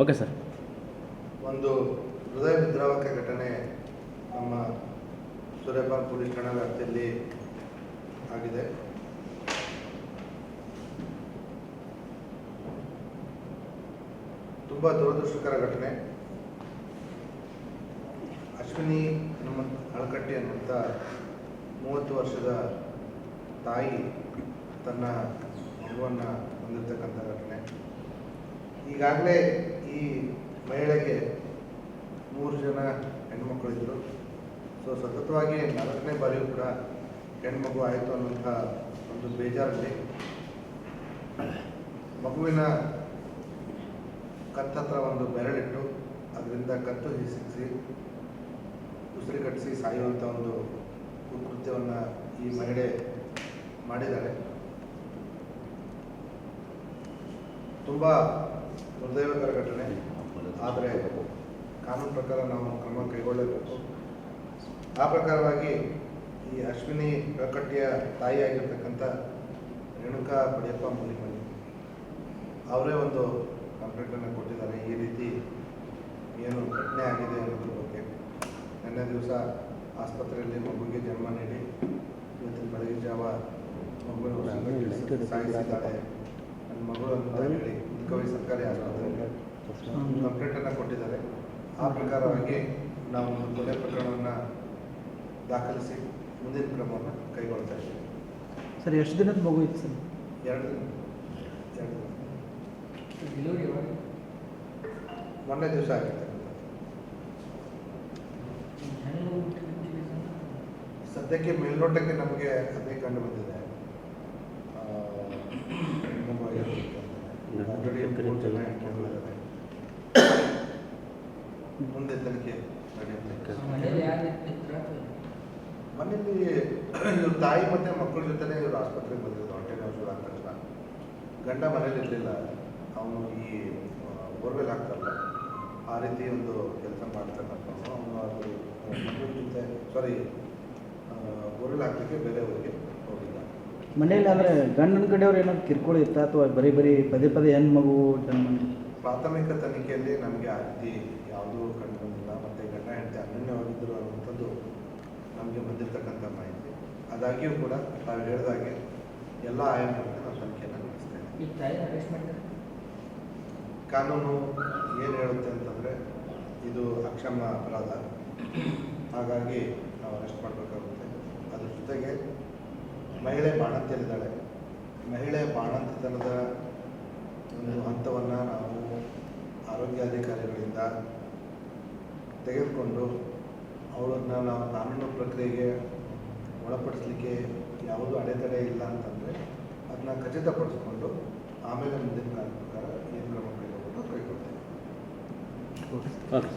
Okay sir. ಒಂದು ಹೃದಯ ವಿದ್ರಾವಕ ಘಟನೆ ನಮ್ಮ ಸೂರ್ಯಪಾಲ್ ಪೊಲೀಸ್ ಠಾಣಾ ವ್ಯಾಪ್ತಿಯಲ್ಲಿ ಆಗಿದೆ. ತುಂಬ ದುರದೃಷ್ಟಕರ ಘಟನೆ. ಅಶ್ವಿನಿ ನಮ್ಮ ಅಳಕಟ್ಟಿ ಅನ್ನುವಂಥ ಮೂವತ್ತು ವರ್ಷದ ತಾಯಿ ತನ್ನ ಮಗುವನ್ನು ಹೊಂದಿರತಕ್ಕಂಥ ಘಟನೆ. ಈಗಾಗಲೇ ಈ ಮಹಿಳೆಗೆ ಮೂರು ಜನ ಹೆಣ್ಮಕ್ಳಿದ್ರು. ಸೊ ಸತತವಾಗಿ ನಾಲ್ಕನೇ ಬಾರಿಯೂ ಕೂಡ ಹೆಣ್ಮಗು ಆಯಿತು ಅನ್ನುವಂಥ ಒಂದು ಬೇಜಾರಲ್ಲಿ ಮಗುವಿನ ಕತ್ತತ್ರ ಒಂದು ಬೆರಳಿಟ್ಟು ಅದರಿಂದ ಕತ್ತು ಹಿಸಿಸಿ ಉಸಿರು ಕಟ್ಟಿಸಿ ಸಾಯುವಂಥ ಒಂದು ಕೃತ್ಯವನ್ನು ಈ ಮಹಿಳೆ ಮಾಡಿದ್ದಾರೆ ತುಂಬ ಹೃದಯಕರ ಘಟನೆ. ಆದರೆ ಕಾನೂನು ಪ್ರಕಾರ ನಾವು ಕ್ರಮ ಕೈಗೊಳ್ಳಬೇಕು ಆ ಪ್ರಕಾರವಾಗಿ ಈ ಅಶ್ವಿನಿ ಕಟ್ಟಿಯ ತಾಯಿಯಾಗಿರ್ತಕ್ಕಂಥ ರೇಣುಕಾ ಪಡಿಯಪ್ಪ ಮುನಿಮನಿ, ಅವರೇ ಒಂದು ಕಂಪ್ಲೇಂಟನ್ನು ಕೊಟ್ಟಿದ್ದಾರೆ. ಈ ರೀತಿ ಏನು ಘಟನೆ ಆಗಿದೆ ಅನ್ನೋದ್ರ ಬಗ್ಗೆ. ನಿನ್ನೆ ದಿವಸ ಆಸ್ಪತ್ರೆಯಲ್ಲಿ ಮಗುವಿಗೆ ಜನ್ಮ ನೀಡಿ ಇವತ್ತಿನ ಬೆಳಗಿನ ಜಾವ ಮಗುವಿನ ಸಾಯಿಸಿದ್ದಾಳೆ ನನ್ನ ಮಗಳು ಅಂತ ಹೇಳಿ ಉದ್ಕವಿ ಸರ್ಕಾರಿ ಆಸ್ಪತ್ರೆಯಲ್ಲಿ ಕಂಪ್ಲೇಂಟನ್ನು ಕೊಟ್ಟಿದ್ದಾರೆ. ಆ ಪ್ರಕಾರವಾಗಿ ನಾವು ಕೊಲೆ ಪ್ರಕರಣವನ್ನು ದಾಖಲಿಸಿ ಮುಂದಿನ ಕ್ರಮವನ್ನು ಕೈಗೊಳ್ತಾ ಇದ್ದೀವಿ. ಸರ್ ಎಷ್ಟು ದಿನದ ಮಗು ಇತ್ತು ಸರ್? ಎರಡು ದಿನ. ಎರಡು ದಿನ. ಡೆಲಿವರಿ ಮೊನ್ನೆ ದಿವಸ ಆಗಿದೆ ಹೆಣ್ಣು ಸದ್ಯಕ್ಕೆ ಮೇಲ್ನೋಟಕ್ಕೆ ನಮಗೆ ಅದೇ ಕಂಡು ಬಂದಿದೆ ಆ, ಹೆಣ್ಮಗು ಆಗಿರೋದಕ್ಕೆ. Already ಮೂರು ಜನ ಹೆಣ್ಮಕ್ಳಿದ್ದಾರೆ. ಮುಂದೆ ತನಿಖೆ ಮನೇಲಿ ಮನೆಯಲ್ಲಿ ಇವ್ರ ತಾಯಿ ಮತ್ತೆ ಮಕ್ಕಳ ಜೊತೆನೇ ಇವ್ರು ಆಸ್ಪತ್ರೆಗೆ ಬಂದಿದ್ದು ಹೊಟ್ಟೆ ನೋವು ಶುರು ಆದ ತಕ್ಷಣ. ಗಂಡ ಮನೇಲಿ ಇರಲಿಲ್ಲ. ಅವನು ಈ ಬೋರ್ವೆಲ್ ಹಾಕ್ತಾರಲ್ಲ ಆ ರೀತಿ ಒಂದು ಕೆಲಸ ಮಾಡ್ತಕ್ಕಂಥವ್ರು ಅವನು ಅದು ಮಕ್ಕಳ ಜೊತೆ ಸಾರಿ ಬೋರ್ವೆಲ್ ಹಾಕ್ಲಿಕ್ಕೆ ಬೇರೆ ಊರಿಗೆ ಹೋಗಿಲ್ಲ ಮನೇಲಿ ಅಂದರೆ ಗಂಡನ ಕಡೆಯವ್ರು ಏನಾದ್ರು ಕಿರ್ಕೊಳ್ಳಿ ಇತ್ತ ಅಥವಾ ಬರೀ ಬರೀ ಪದೇ ಪದೇ ಹೆಣ್ಮಗು ಮಗು ಜನ್ಮ? ಪ್ರಾಥಮಿಕ ತನಿಖೆಯಲ್ಲಿ ನಮಗೆ ಆಸ್ತಿ ಯಾವುದೂ ಕಂಡು ಬಂದಿಲ್ಲ ಮತ್ತು ಗಂಡ ಹೆಂಡತಿ ಅನ್ಯೋನ್ಯವಾಗಿದ್ದರು ಅನ್ನುವಂಥದ್ದು ನಮಗೆ ಬಂದಿರತಕ್ಕಂಥ ಮಾಹಿತಿ. ಅದಾಗಿಯೂ ಕೂಡ ತಾವು ಹೇಳಿದಾಗೆ ಎಲ್ಲ ಆಯಾಮಗಳನ್ನು ನಾವು ತನಿಖೆಯನ್ನು ನಡೆಸ್ತೇವೆ ಕಾನೂನು ಏನು ಹೇಳುತ್ತೆ ಅಂತಂದರೆ ಇದು ಅಕ್ಷಮ ಅಪರಾಧ. ಹಾಗಾಗಿ ನಾವು ಅರೆಸ್ಟ್ ಮಾಡಬೇಕಾಗುತ್ತೆ. ಅದ್ರ ಜೊತೆಗೆ ಮಹಿಳೆ ಬಾಣಂತಿಯಲ್ಲಿದ್ದಾಳೆ. ಮಹಿಳೆ ಬಾಣಂತಿತನದ ಒಂದು ಆರೋಗ್ಯಾಧಿಕಾರಿಗಳಿಂದ ತೆಗೆದುಕೊಂಡು ಅವರನ್ನು ನಾವು ಕಾನೂನು ಪ್ರಕ್ರಿಯೆಗೆ ಒಳಪಡಿಸಲಿಕ್ಕೆ ಯಾವುದೂ ಅಡೆತಡೆ ಇಲ್ಲ ಅಂತಂದರೆ ಅದನ್ನ ಖಚಿತಪಡಿಸಿಕೊಂಡು ಆಮೇಲೆ ಮುಂದಿನ ಪ್ರಕಾರ ಏನು ಕ್ರಮ ಕೈಗೊಳ್ಳಬೇಕು ಕೈಗೊಳ್ತೇವೆ ಓಕೆ.